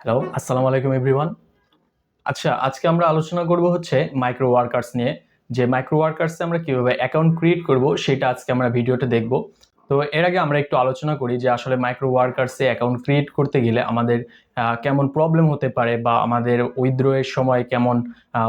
Hello আসসালামু আলাইকুম everyone আচ্ছা আজকে আমরা আলোচনা করব হচ্ছে মাইক্রো ওয়ার্কার্স নিয়ে। যে মাইক্রো ওয়ার্কার্সে আমরা কীভাবে অ্যাকাউন্ট ক্রিয়েট করব, সেটা আজকে আমরা ভিডিওতে দেখব। তো এর আগে আমরা একটু আলোচনা করি যে আসলে মাইক্রো ওয়ার্কার্সে অ্যাকাউন্ট ক্রিয়েট করতে গেলে আমাদের কেমন প্রবলেম হতে পারে বা আমাদের উইথড্রয়ের সময় কেমন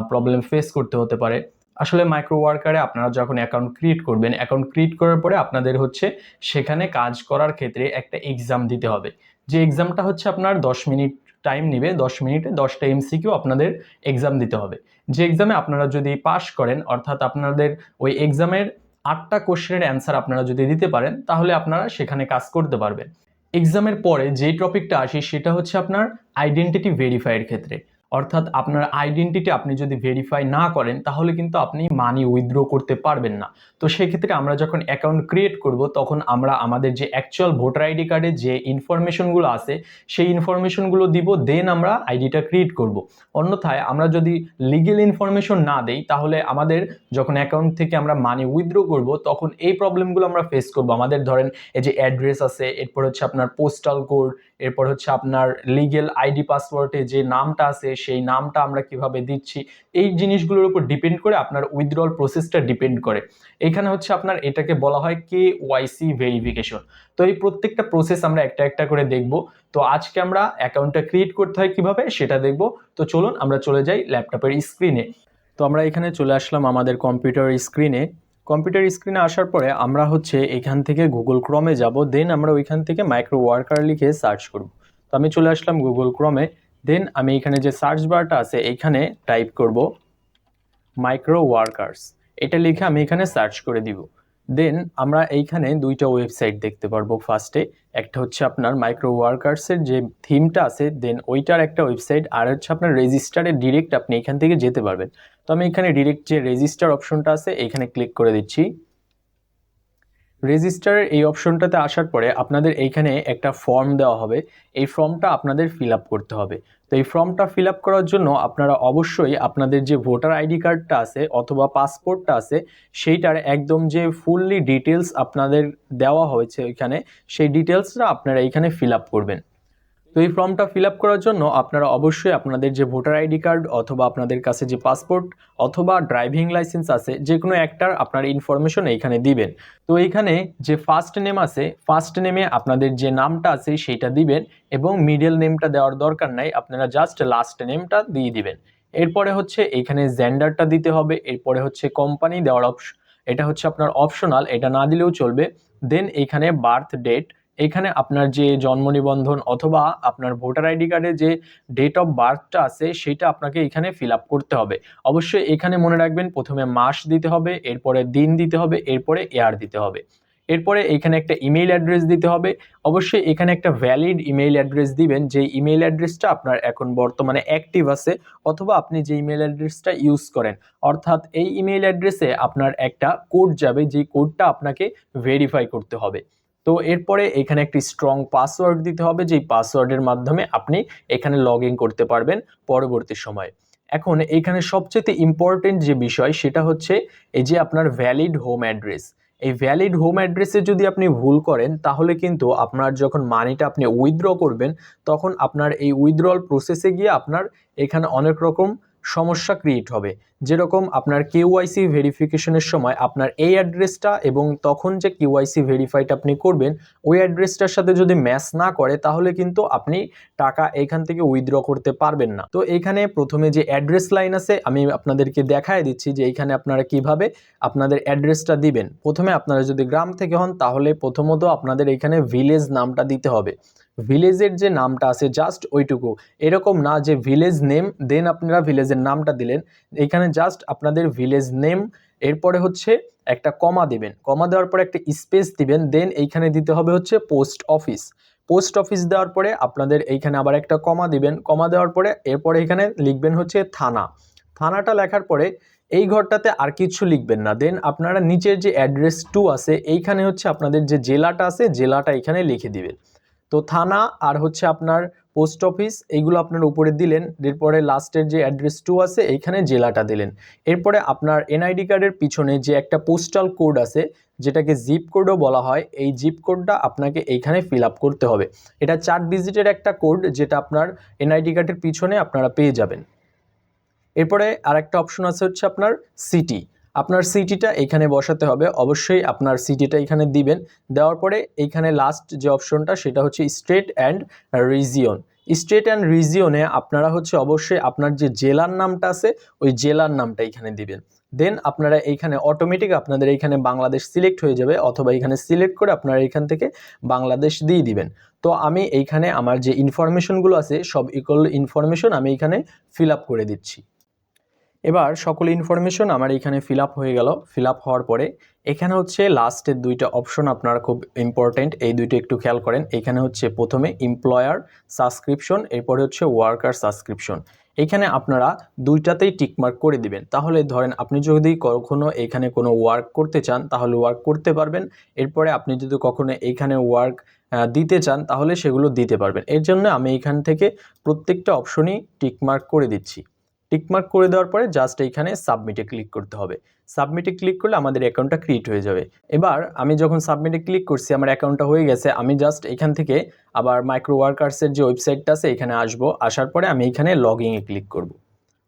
প্রবলেম ফেস করতে হতে পারে। আসলে মাইক্রো ওয়ার্কারে আপনারা যখন অ্যাকাউন্ট ক্রিয়েট করবেন অ্যাকাউন্ট ক্রিয়েট করার পরে আপনাদের হচ্ছে সেখানে কাজ করার ক্ষেত্রে একটা এক্সাম দিতে হবে। যে এক্সামটা হচ্ছে আপনার দশ মিনিট টাইম নেবে, দশ মিনিটে, দশটা এমসিকিউ আপনাদের এক্সাম দিতে হবে। যে এক্সামে আপনারা যদি পাশ করেন, অর্থাৎ আপনাদের ওই এক্সামের আটটা কোশ্চেনের অ্যান্সার আপনারা যদি দিতে পারেন, তাহলে আপনারা সেখানে কাজ করতে পারবেন। এক্সামের পরে যে টপিকটা আসে, সেটা হচ্ছে আপনার আইডেন্টিটি ভেরিফাইয়ের ক্ষেত্রে। অর্থাৎ আপনার আইডেন্টিটি আপনি যদি ভেরিফাই না করেন, তাহলে কিন্তু আপনি মানি উইথড্র করতে পারবেন না। তো সেক্ষেত্রে আমরা যখন অ্যাকাউন্ট ক্রিয়েট করব, তখন আমরা আমাদের যে অ্যাকচুয়াল ভোটার আইডি কার্ডে যে ইনফরমেশনগুলো আছে, সেই ইনফরমেশনগুলো দিব দেন আমরা আইডিটা ক্রিয়েট করব। অন্যথায় আমরা যদি লিগেল ইনফরমেশন না দেই, তাহলে আমাদের যখন অ্যাকাউন্ট থেকে আমরা মানি উইথড্র করব, তখন এই প্রবলেমগুলো আমরা ফেস করব। আমাদের ধরেন এই যে অ্যাড্রেস আছে, এরপর হচ্ছে আপনার পোস্টাল কোড এরপর হচ্ছে আপনার লিগেল আইডি পাসওয়ার্ডে যে নামটা আছে, সেই নামটা আমরা কীভাবে দিচ্ছি, এই জিনিসগুলোর উপর ডিপেন্ড করে আপনার উইথড্রল প্রসেসটা ডিপেন্ড করে। এখানে হচ্ছে আপনার এটাকে বলা হয় কে ওয়াইসি ভেরিফিকেশন তো এই প্রত্যেকটা প্রসেস আমরা একটা একটা করে দেখব। তো আজকে আমরা অ্যাকাউন্টটা ক্রিয়েট করতে হয় কীভাবে, সেটা দেখব। তো চলুন আমরা চলে যাই ল্যাপটপের স্ক্রিনে তো আমরা এখানে চলে আসলাম আমাদের কম্পিউটার স্ক্রিনে কম্পিউটার স্ক্রিনে আসার পরে আমরা হচ্ছে এখান থেকে গুগল ক্রমে যাব দেন আমরা ওইখান থেকে মাইক্রো ওয়ার্কার লিখে সার্চ করব। তো আমি চলে আসলাম গুগল ক্রমে দেন আমি এখানে যে সার্চ বারটা আছে, এখানে টাইপ করব মাইক্রো ওয়ার্কার্স এটা লিখে আমি এখানে সার্চ করে দিব। দেন আমরা এইখানে দুইটা ওয়েবসাইট দেখতে পারব। ফার্স্টে একটা হচ্ছে আপনার মাইক্রো ওয়ার্কার্সের যে থিমটা আছে দেন ওইটার একটা ওয়েবসাইট আর হচ্ছে আপনার রেজিস্টারে ডিরেক্ট আপনি এখান থেকে যেতে পারবেন। তো আমি এখানে ডিরেক্ট যে রেজিস্টার অপশনটা আছে, এখানে ক্লিক করে দিচ্ছি। রেজিস্টারের এই অপশনটাতে আসার পরে আপনাদের এইখানে একটা ফর্ম দেওয়া হবে। এই ফর্মটা আপনাদের ফিল করতে হবে। তো এই ফর্মটা ফিল করার জন্য আপনারা অবশ্যই আপনাদের যে ভোটার আইডি কার্ডটা আছে অথবা পাসপোর্টটা আছে, সেইটার একদম যে ফুললি ডিটেলস আপনাদের দেওয়া হয়েছে ওইখানে, সেই ডিটেলসটা আপনারা এইখানে ফিল করবেন। তো এই ফর্মটা ফিল আপ করার জন্য আপনারা অবশ্যই আপনাদের যে ভোটার আইডি কার্ড অথবা আপনাদের কাছে যে পাসপোর্ট অথবা ড্রাইভিং লাইসেন্স আছে, যে কোনো একটার আপনার ইনফরমেশন এইখানে দিবেন। তো এইখানে যে ফার্স্ট নেম আছে ফার্স্ট নেমে আপনাদের যে নামটা আছে সেইটা দিবেন এবং মিডল নেমটা দেওয়ার দরকার নাই, আপনারা জাস্ট লাস্ট নেমটা দিয়ে দিবেন। এরপরে হচ্ছে এইখানে জেন্ডারটা দিতে হবে, এরপরে হচ্ছে কোম্পানি দেওয়ার অপশন এটা হচ্ছে আপনার অপশনাল এটা না দিলেও চলবে। দেন এইখানে বার্থ ডেট এখানে আপনার যে জন্ম নিবন্ধন অথবা আপনার ভোটার আইডি কার্ডে যে ডেট অফ বার্থটা আছে, সেটা আপনাকে এখানে ফিল করতে হবে। অবশ্যই এখানে মনে রাখবেন, প্রথমে মাস দিতে হবে, এরপরে দিন দিতে হবে, এরপরে এয়ার দিতে হবে। এরপরে এখানে একটা ইমেইল অ্যাড্রেস দিতে হবে। অবশ্যই এখানে একটা ভ্যালিড ইমেইল অ্যাড্রেস দিবেন, যে ইমেইল অ্যাড্রেসটা আপনার এখন বর্তমানে অ্যাক্টিভ আছে, অথবা আপনি যে ইমেইল অ্যাড্রেসটা ইউজ করেন। অর্থাৎ এই ইমেইল অ্যাড্রেসে আপনার একটা কোড যাবে, যে কোডটা আপনাকে ভেরিফাই করতে হবে। তো এরপরে এখানে একটি স্ট্রং পাসওয়ার্ড দিতে হবে, যেই পাসওয়ার্ডের মাধ্যমে আপনি এখানে লগ করতে পারবেন পরবর্তী সময়ে। এখন এখানে সবচেয়ে ইম্পর্টেন্ট যে বিষয়, সেটা হচ্ছে এই যে আপনার ভ্যালিড হোম অ্যাড্রেস এই ভ্যালিড হোম অ্যাড্রেসে যদি আপনি ভুল করেন, তাহলে কিন্তু আপনার যখন মানিটা আপনি উইথড্র করবেন, তখন আপনার এই উইথড্রল প্রসেসে গিয়ে আপনার এখানে অনেক রকম সমস্যা ক্রিয়েট হবে। যেরকম আপনার কেওয়াইসি ভেরিফিকেশনের সময় আপনার এই অ্যাড্রেসটা এবং তখন যে কেওয়াইসি ভেরিফাইটা আপনি করবেন, ওই অ্যাড্রেসটার সাথে যদি ম্যাচ না করে, তাহলে কিন্তু আপনি টাকা এখান থেকে উইথড্র করতে পারবেন না। তো এখানে প্রথমে যে অ্যাড্রেস লাইন আছে, আমি আপনাদেরকে দেখায় দিচ্ছি যে এইখানে আপনারা কীভাবে আপনাদের অ্যাড্রেসটা দিবেন। প্রথমে আপনারা যদি গ্রাম থেকে হন, তাহলে প্রথমত আপনাদের এখানে ভিলেজ নামটা দিতে হবে। ভিলেজের যে নামটা আছে, জাস্ট ওইটুকু। এরকম না যে ভিলেজ নেম, দেন আপনারা ভিলেজের নামটা দিলেন। এখানে জাস্ট আপনাদের ভিলেজ নেম, এরপরে হচ্ছে একটা কমা দিবেন। কমা দেওয়ার পরে একটা স্পেস দিবেন, দেন এইখানে দিতে হবে হচ্ছে পোস্ট অফিস। পোস্ট অফিস দেওয়ার পরে আপনাদের এইখানে আবার একটা কমা দিবেন। কমা দেওয়ার পরে এরপরে এখানে লিখবেন হচ্ছে থানা। থানাটা লেখার পরে এই ঘরটাতে আর কিছু লিখবেন না। দেন আপনারা নিচের যে অ্যাড্রেস টু আছে, এইখানে হচ্ছে আপনাদের যে জেলাটা আছে, জেলাটা এখানে লিখে দিবেন। তো থানা আর হচ্ছে আপনার পোস্ট অফিস, এইগুলো আপনার উপরে দিলেন, এরপরে লাস্টের যে অ্যাড্রেস টু আছে, এইখানে জেলাটা দিলেন। এরপরে আপনার এনআইডি কার্ডের পিছনে যে একটা পোস্টাল কোড আছে, যেটাকে জিপ কোডও বলা হয়, এই জিপ কোডটা আপনাকে এইখানে ফিল আপ করতে হবে। এটা চার ডিজিটের একটা কোড, যেটা আপনার এনআইডি কার্ডের পিছনে আপনারা পেয়ে যাবেন। এরপরে আরেকটা অপশন আছে হচ্ছে আপনার সিটি। আপনার সিটিটা এখানে বসাতে হবে। অবশ্যই আপনার সিটিটা এখানে দিবেন। দেওয়ার পরে এইখানে লাস্ট যে অপশনটা সেটা হচ্ছে state and region state and রিজিয়নে আপনারা হচ্ছে অবশ্যই আপনার যে জেলার নামটা আছে, ওই জেলার নামটা এখানে দিবেন। দেন আপনারা এইখানে অটোমেটিক আপনাদের এইখানে বাংলাদেশ সিলেক্ট হয়ে যাবে অথবা এখানে সিলেক্ট করে আপনারা এইখান থেকে বাংলাদেশ দিয়ে দিবেন। তো আমি এইখানে আমার যে ইনফরমেশনগুলো আছে, সব ইকুয়াল ইনফরমেশন আমি এখানে ফিল আপ করে দিচ্ছি। এবার সকল ইনফরমেশন আমার এখানে ফিল হয়ে গেল। ফিল হওয়ার পরে এখানে হচ্ছে লাস্টের দুইটা অপশন আপনারা খুব ইম্পর্টেন্ট এই দুইটা একটু খেয়াল করেন। এখানে হচ্ছে প্রথমে এমপ্লয়ার সাবস্ক্রিপশন এরপরে হচ্ছে ওয়ার্কার সাবস্ক্রিপশন এখানে আপনারা দুইটাতেই টিকমার্ক করে দিবেন। তাহলে ধরেন আপনি যদি কখনো এখানে কোনো ওয়ার্ক করতে চান, তাহলে ওয়ার্ক করতে পারবেন। এরপরে আপনি যদি কখনো এইখানে ওয়ার্ক দিতে চান, তাহলে সেগুলো দিতে পারবেন। এর জন্য আমি এখান থেকে প্রত্যেকটা অপশনই টিকমার্ক করে দিচ্ছি। টিকমার্ক করে দেওয়ার পরে জাস্ট এইখানে সাবমিটে ক্লিক করতে হবে। সাবমিটে ক্লিক করলে আমাদের অ্যাকাউন্টটা ক্রিয়েট হয়ে যাবে। এবার আমি যখন সাবমিটে ক্লিক করছি, আমার অ্যাকাউন্টটা হয়ে গেছে, আমি জাস্ট এখান থেকে আবার মাইক্রো ওয়ার্কার্সের যে ওয়েবসাইটটা আছে, এখানে আসব। আসার পরে আমি এখানে লগ ইনে ক্লিক করব।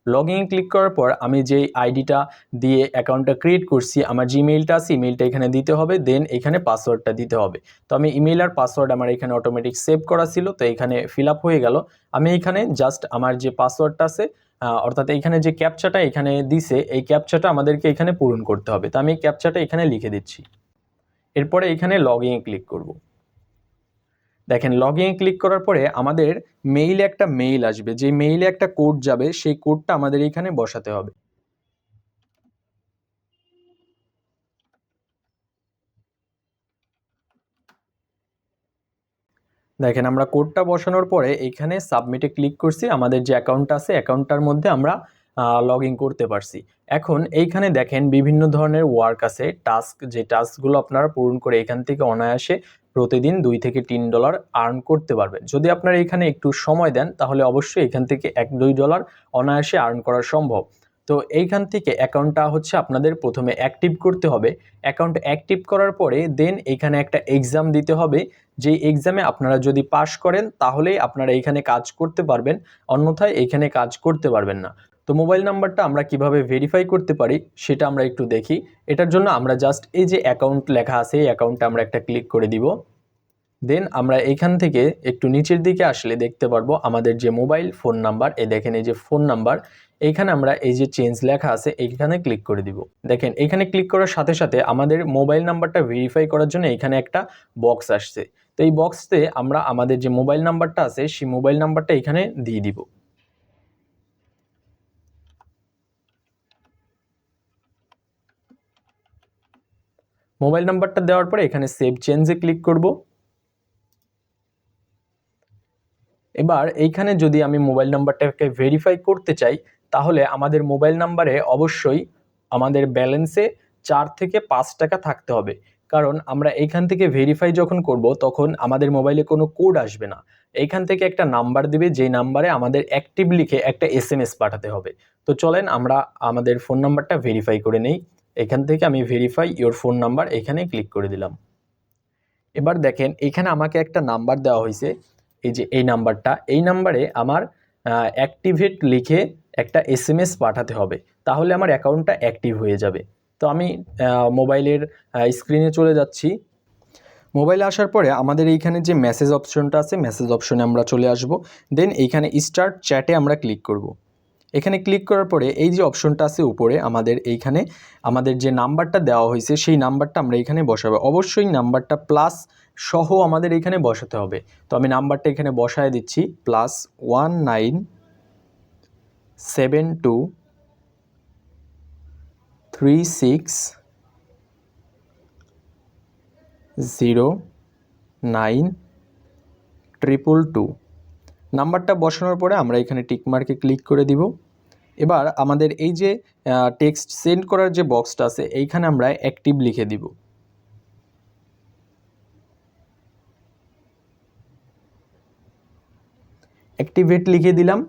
লগ ইন ক্লিক করার পর আমি যে আইডিটা দিয়ে অ্যাকাউন্টটা ক্রিয়েট করছি, আমার জিমেইলটা আছে ইমেইলটা এখানে দিতে হবে দেন এখানে পাসওয়ার্ডটা দিতে হবে। তো আমি ইমেল আর পাসওয়ার্ড আমার এখানে অটোমেটিক সেভ করা ছিল, তো এখানে ফিল হয়ে গেল। আমি এখানে জাস্ট আমার যে পাসওয়ার্ডটা আছে অর্থাৎ এইখানে যে ক্যাপচাটা এখানে দিছে, এই ক্যাপচাটা আমাদেরকে এখানে পূরণ করতে হবে। তো আমি ক্যাপচাটা এখানে লিখে দিচ্ছি। এরপরে এখানে লগ ইনে ক্লিক করব। দেখেন লগ ইনে ক্লিক করার পরে আমাদের মেইলে একটা মেইল আসবে। যে মেইলে একটা কোড যাবে, সেই কোডটা আমাদের এখানে বসাতে হবে। দেখেন, আমরা কোডটা বসানোর পরে এখানে সাবমিটে ক্লিক করছি, আমাদের যে অ্যাকাউন্ট আছে অ্যাকাউন্টটার মধ্যে আমরা লগ করতে পারছি। এখন এইখানে দেখেন, বিভিন্ন ধরনের ওয়ার্ক আছে। টাস্ক যে টাস্কগুলো আপনারা পূরণ করে এখান থেকে অনায়াসে প্রতিদিন দুই থেকে তিন ডলার আর্ন করতে পারবেন। যদি আপনারা এখানে একটু সময় দেন, তাহলে অবশ্যই এখান থেকে এক দুই ডলার অনায়াসে আর্ন করা সম্ভব। তো এইখান থেকে অ্যাকাউন্টটা হচ্ছে আপনাদের প্রথমে অ্যাক্টিভ করতে হবে। অ্যাকাউন্ট অ্যাক্টিভ করার পরে দেন এখানে একটা এক্সাম দিতে হবে। যে এক্সামে আপনারা যদি পাশ করেন তাহলেই আপনারা এখানে কাজ করতে পারবেন, অন্যথায় এখানে কাজ করতে পারবেন না। তো মোবাইল নাম্বারটা আমরা কীভাবে ভেরিফাই করতে পারি সেটা আমরা একটু দেখি। এটার জন্য আমরা জাস্ট এই যে অ্যাকাউন্ট লেখা আছে, এই অ্যাকাউন্টটা আমরা একটা ক্লিক করে দিব। দেন আমরা এখান থেকে একটু নিচের দিকে আসলে দেখতে পারব আমাদের যে মোবাইল ফোন নাম্বার এই দেখেন এই যে ফোন নাম্বার এইখানে আমরা এই যে চেঞ্জ লেখা আছে, এইখানে ক্লিক করে দিব। দেখেন, এখানে ক্লিক করার সাথে সাথে আমাদের মোবাইল নাম্বারটা ভেরিফাই করার জন্য এখানে একটা বক্স আসছে। তো এই বক্সতে আমরা আমাদের যে মোবাইল নাম্বারটা আছে, সেই মোবাইল নাম্বারটা এখানে দিয়ে দিব। মোবাইল নাম্বারটা দেওয়ার পরে এখানে সেভ চেঞ্জে ক্লিক করব। এবার এইখানে যদি আমি মোবাইল নাম্বারটাকে ভেরিফাই করতে চাই, তাহলে আমাদের মোবাইল নাম্বারে অবশ্যই আমাদের ব্যালেন্সে চার থেকে পাঁচ টাকা থাকতে হবে। কারণ আমরা এইখান থেকে ভেরিফাই যখন করব, তখন আমাদের মোবাইলে কোনো কোড আসবে না। এইখান থেকে একটা নাম্বার দিবে, যেই নাম্বারে আমাদের অ্যাক্টিভ লিখে একটা এস এম এস পাঠাতে হবে। তো চলেন আমরা আমাদের ফোন নাম্বারটা ভেরিফাই করে নেই। এখান থেকে আমি ভেরিফাই ইওর ফোন নাম্বার এখানে ক্লিক করে দিলাম। এবার দেখেন, এখানে আমাকে একটা নাম্বার দেওয়া হয়েছে। এই যে এই নাম্বারটা, এই নাম্বারে আমার অ্যাক্টিভেট লিখে একটা এস পাঠাতে হবে। তাহলে আমার অ্যাকাউন্টটা অ্যাক্টিভ হয়ে যাবে। তো আমি মোবাইলের স্ক্রিনে চলে যাচ্ছি। মোবাইলে আসার পরে আমাদের এইখানে যে মেসেজ অপশনটা আছে মেসেজ অপশনে আমরা চলে আসব। দেন এইখানে স্টার্ট চ্যাটে আমরা ক্লিক করব। এখানে ক্লিক করার পরে এই যে অপশনটা আছে উপরে, আমাদের এইখানে আমাদের যে নাম্বারটা দেওয়া হয়েছে, সেই নাম্বারটা আমরা এখানে বসাবো। অবশ্যই নাম্বারটা প্লাস সহ আমাদের এখানে বসাতে হবে। তো আমি নাম্বারটা এখানে বসায় দিচ্ছি plus one nine seven two three six zero nine triple two নাম্বারটা বসানোর পরে আমরা এখানে টিকমার্কে ক্লিক করে দিব। এবার আমাদের এই যে টেক্সট সেন্ড করার যে বক্সটা আছে, এইখানে আমরা অ্যাক্টিভ লিখে দিব। অ্যাক্টিভেট লিখে দিলাম।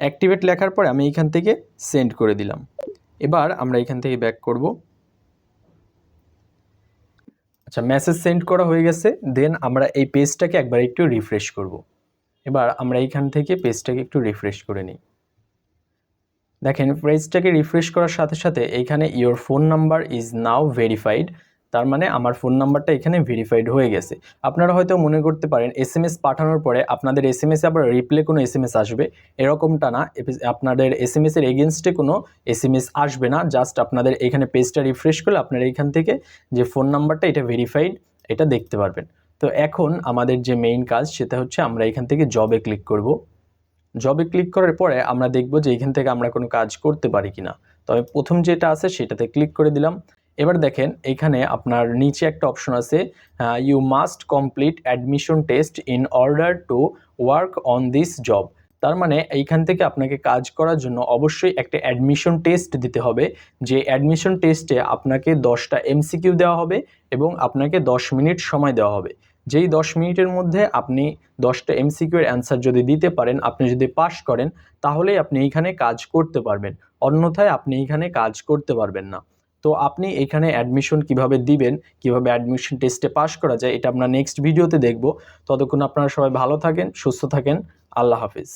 অ্যাক্টিভেট লেখার পরে আমি এখান থেকে সেন্ড করে দিলাম। এবার আমরা এখান থেকে ব্যাক করব। আচ্ছা মেসেজ সেন্ড করা হয়ে গেছে দেন আমরা এই পেজটাকে একবার একটু রিফ্রেশ করব। এবার আমরা এইখান থেকে পেজটাকে একটু রিফ্রেশ করে নিই। দেখেন পেজটাকে রিফ্রেশ করার সাথে সাথে এইখানে your phone number is now verified তার মানে আমার ফোন নাম্বারটা এখানে ভেরিফাইড হয়ে গেছে। আপনারা হয়তো মনে করতে পারেন এস এম এস পাঠানোর পরে আপনাদের এস এম এসে আবার রিপ্লে কোনো এস এম এস আসবে। এরকমটা না আপনাদের এস এম এসের এগেনস্টে কোনো এস এম এস আসবে না জাস্ট আপনাদের এখানে পেজটা রিফ্রেশ করলে আপনারা এখান থেকে যে ফোন নাম্বারটা এটা ভেরিফাইড এটা দেখতে পারবেন। তো এখন আমাদের যে মেইন কাজ সেটা হচ্ছে আমরা এখান থেকে জবে ক্লিক করব। জবে ক্লিক করার পরে আমরা দেখব যে এখান থেকে আমরা কোনো কাজ করতে পারি কি কিনা। আমি প্রথম যেটা আছে সেটাতে ক্লিক করে দিলাম। এবার দেখেন এখানে আপনার নিচে একটা অপশন আছে you must complete admission test in order to work on this job তার মানে এইখান থেকে আপনাকে কাজ করার জন্য অবশ্যই একটা অ্যাডমিশন টেস্ট দিতে হবে। যে অ্যাডমিশন টেস্টে আপনাকে দশটা এমসিকিউ দেওয়া হবে এবং আপনাকে দশ মিনিট সময় দেওয়া হবে। যেই দশ মিনিটের মধ্যে আপনি দশটা এমসিকিউ এর অ্যান্সার যদি দিতে পারেন, আপনি যদি পাশ করেন, তাহলেই আপনি এইখানে কাজ করতে পারবেন। অন্যথায় আপনি এইখানে কাজ করতে পারবেন না। তো আপনি এখানে অ্যাডমিশন কীভাবে দিবেন, কীভাবে অ্যাডমিশন টেস্টে পাশ করা যায়, এটা আমরা নেক্সট ভিডিওতে দেখব। ততক্ষণ আপনারা সবাই ভালো থাকেন, সুস্থ থাকেন, আল্লাহ হাফিজ।